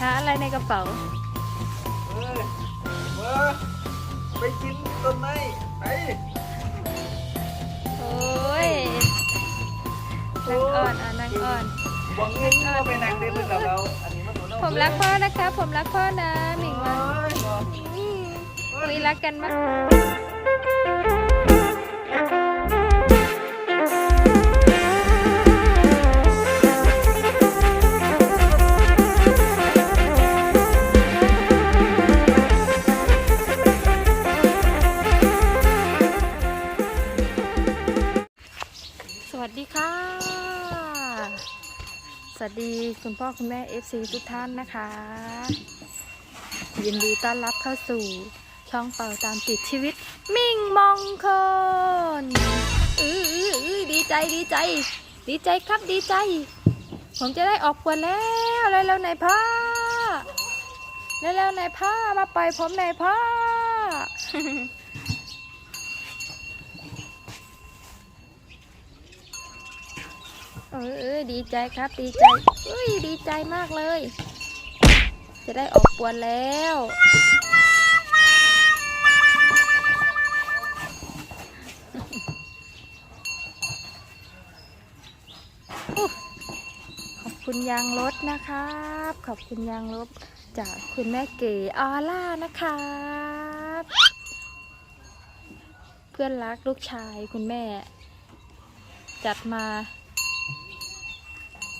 หาอะไรในกระเป๋าเอ้ยมาไปกินต้นไม้ไปโอ้ยนางอ่อนอะนางอ่อน หวังเงินก็ไปนั่งได้เพื่อนเราเรา อันนี้มันหนูผมรักพ่อนะคะ ผมรักพ่อนะหมิงว่าเอ้ยเนาะคุยรักกันมาก ดีคุณพ่อคุณแม่ FC ทุกท่านนะคะ ยินดีต้อนรับเข้าสู่ช่องเป่าตามติดชีวิต มิ่งมองคนอืออืออือดีใจดีใจ ดีใจครับดีใจ ผมจะได้ออกปวดแล้วเร็วๆหน่อยพ่อเร็วๆหน่อยพ่อมาปล่อยผมหน่อยพ่อ เออดีใจครับดีใจเอ้ยดีใจมากเลย จะได้ออกปวนแล้วขอบคุณยางรถนะครับ ขอบคุณยางรถจากคุณแม่เก๋ออล่านะครับ เพื่อนรักลูกชายคุณแม่ จัดมา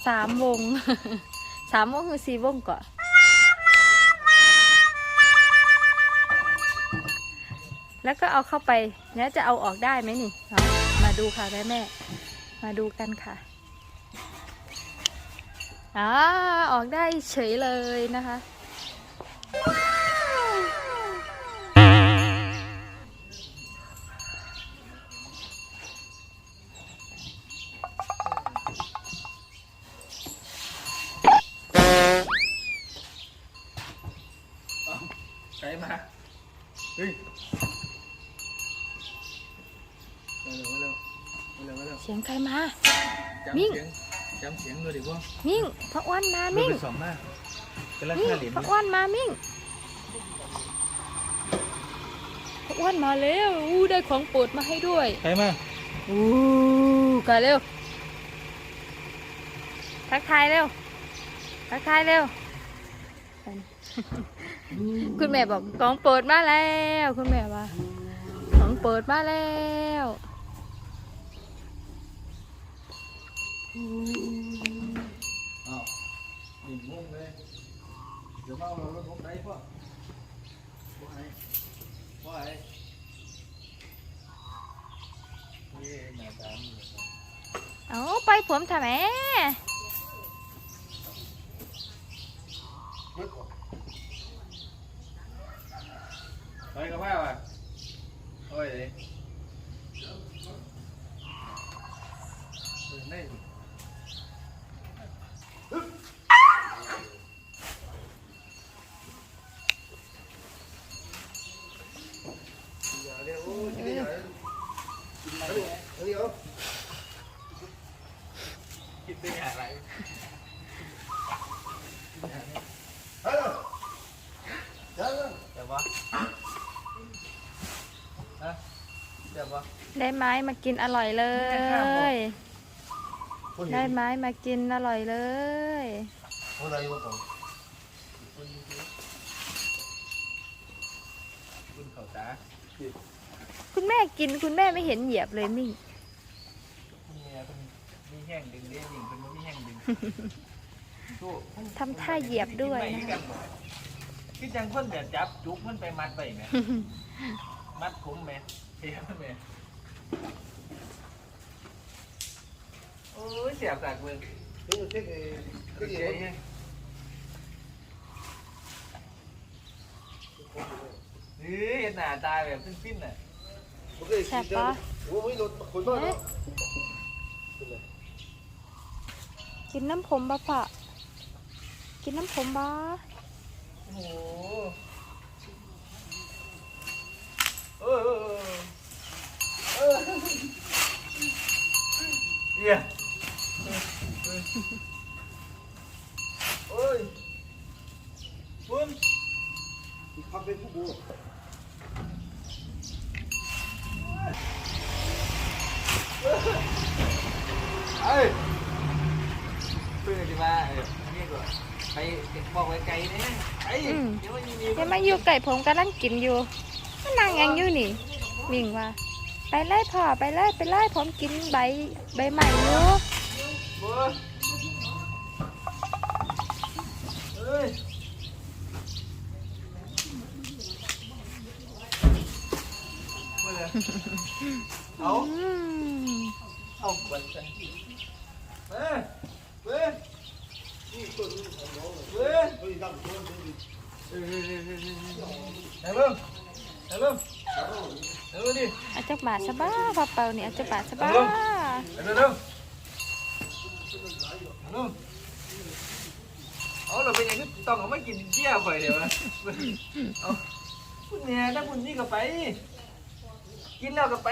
สามวง สามวงคือสี่วงก่อนแล้วก็เอาเข้าไปเนี่ยจะเอาออกได้ไหมนี่มาดูค่ะแม่แม่ มาดูกันค่ะอ่าออกได้เฉยเลยนะคะ ใครมาเฮ้ยมาเร็วมาเร็วมาเร็วมาเร็วเสียงใครมา จำมิ่ง เสียงจำเสียงเลยดิพ่อมิ่งพระอ้วนมาเรามิ่งไปสองหน้าเป็นรามิ่งคาเหรียญพระอ้วนมามิ่งพระอ้วนมาแล้วอู้ได้ของโปรดมาให้ด้วยใครมาอู้กันเร็ว ทักทายเร็ว ทักทายเร็ว คุณแม่บอกของโปรดมาแล้ว คุณแม่ว่าของโปรดมาแล้วอ้าวนี่งงเลยเดี๋ยวมาเอารถผมไปพ่อพ่อไอ้พ่อไอ้นี่หน้าตานี่เอาไปผมทำไม กับพ่อว่ะโอ้ยเดี๋ยวนี่ คิดได้อะไรแต่ว่าฮะแต่ว่า ได้ไม้มากินอร่อยเลย ได้ไม้มากินอร่อยเลยอะไรวะผมคุณเขาตาคุณแม่กินคุณแม่ไม่เห็นเหยียบเลยมิ่งเนี่ยเป็นมีแห้งดึงเลี้ยงหญิงเป็นมีแห้งดึงทำท่าเหยียบด้วยนะนะคะคือจังคนแบบจับจุกมันไปมัดไปไหมมัดผมไหมเทียบไหม โอ้ยเสียบจากมือโอเคเฮ้ยเห็นหน้าตาแบบฟินๆน่ะแซ่บปะโอ้ยรถคนบ้านเนาะกินน้ำผมบะปะกินน้ำผมบะโอ้โหเออ เยี่ยเอ้ยปุ้มเขเป็นผู้บูเอ้ยเพื่อนจะมาเอนี่ก่อนไปบอกไว้ไกลนะไปเดี๋ยวมันาอยู่ไก่ผมกำลังกินอยู่มันางยังอยู่นี่มิงว่า ไปไล่พ่อไปไล่ไปไล่ผมกินใบใบใหม่อยู่บัวเอ้ยบัวเลยเอาอืมเอาบันกันเอ้ยเว้ยนี่ตัวนี้ของน้องเว้ยเฮ้ยดำตัวนี้เฮ้ยเฮ้ยเฮ้ยเฮ้ยเฮ้ยเริ่มเริ่มเริ่มดิเอาจักบาทซะบ้าพ่อเป่านี่เอาจักบาทซะบ้าเริ่มเริ่มเริ่มเอาเราเป็นยังไงต้องเอาไม่กินเจี๊ยบไปเดี๋ยวนะเอาคุณเนี่ยถ้าคุณนี่ก็ไป กินแล้วก็ไป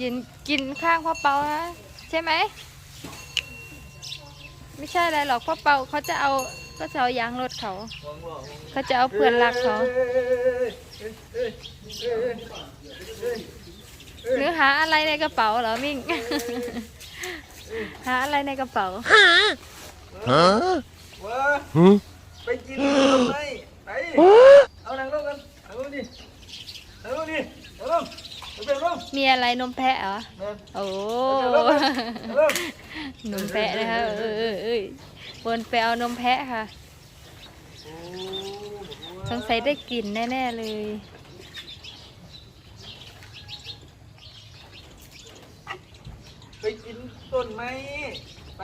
ยืนกินข้างพ่อเป่านะใช่ไหม ไม่ใช่อะไรหรอกพ่อเป่าเขาจะเอา ก็จะเอายางรถเขา เขาจะเอาเพื่อนรักเขา หรือหาอะไรในกระเป๋าเหรอมิ่ง หาอะไรในกระเป๋าว้าไปกินไปไปเอาหนังลงกันหนังลงดิหนังลงดิหนังลงหนังลงมีอะไรนมแพะเหรอเดินโอ้เดินเดินนมแพะนะคะเออเออเออ บนไปเอานมแพะค่ะ สงสัยได้กลิ่นแน่ ๆ เลย ไปกินต้นไม้ไป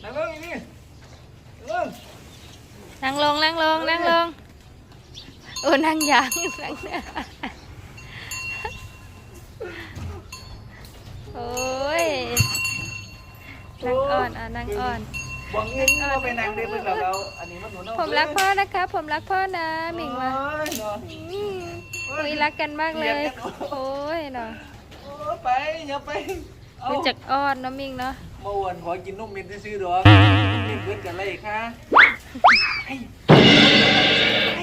หนังลงนี่หนังลงนั่งลงนั่งลงนั่งลงโอ้นั่งยางนั่งเนี่ยโอ้ยนั่ง อ่อนอะนั่งอ่อนหวังเงินก็ไปนั่งได้เพิ่งเราเราอันนี้มันหนุนเอาผมรักพ่อนะคะ ผมรักพ่อนะหมิงว่าโอ้ยเนาะอืมอุ้ยรักกันมากเลย โอ้ยเนาะโอ้ไปอย่าไปเอารู้จักอ้อนเนาะมิงเนาะเมื่อวันขอกินนมเม็ดซื้อๆดอกมีเพื่อนกันไรค่ะไปไป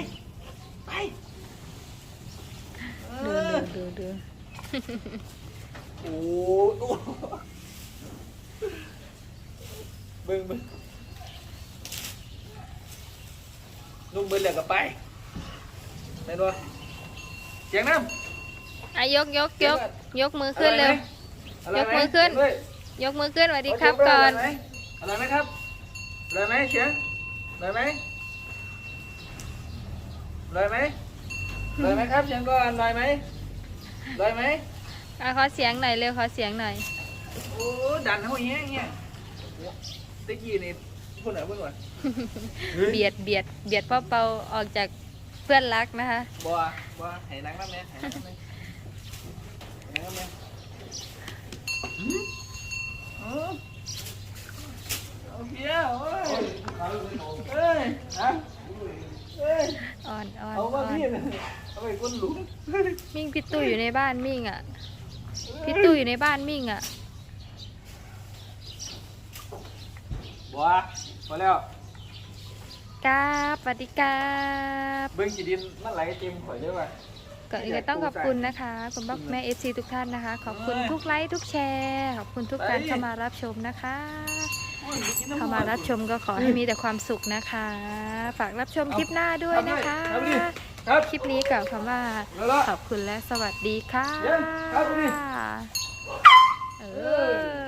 ไปเอดูอดูดูดูโอ้โห เบิ่งเบิ่งนุ่มเบิ่งแล้วก็ไปไปดูเสียงน้ำอะยกยกยกยกมือขึ้นเร็ว ยกมือขึ้น ยกมือขึ้นสวัสดีครับก่อนอะไรไหมครับอะไรไหมเสียงอะไรไหมอะไรไหมอะไรไหมครับเสียงก่อนอะไรไหมอะไรไหมอะขอเสียงหน่อยเร็วขอเสียงหน่อยโอ้ดันเขาอย่างเงี้ยอย่างเงี้ย ตะกี้นี่พูดหน่อยพูดหน่อยเบียดเบียดเบียดพ่อเปาออกจากเพื่อนรักนะคะบัวบัวให้นังน้ำเนี่ยให้นังน้ำเนี่ยให้นังน้ำเนี่ยหืมเออเอาเพี้ยโอ้ยเอ้ยนะเอ้ยอ่อนอ่อนเอาอ่มาอนพี่นะเอาไปก้นหลุม มิ่งพี่ตู้อยู่ในบ้านมิ่งอะพี่ตู้อยู่ในบ้านมิ่งอะ บัวพอแล้วกราบสวัสดีครับเบิ้งจีดินมันไหลเต็มข่อยด้วยว่ะก่อนอื่นก็ต้องขอบคุณนะคะคุณพ่อแม่เอฟซีทุกท่านนะคะ ขอบคุณทุกไลค์ทุกแชร์ขอบคุณทุกการเข้ามารับชมนะคะโอ้ยกินน้ำเข้ามารับชมก็ขอให้มีแต่ความสุขนะคะ ฝากรับชมคลิปหน้าด้วยนะคะครับดิครับคลิปนี้กล่าวคำว่าแล้วล่ะขอบคุณและสวัสดีค่ะเยี่ยมครับดิเออ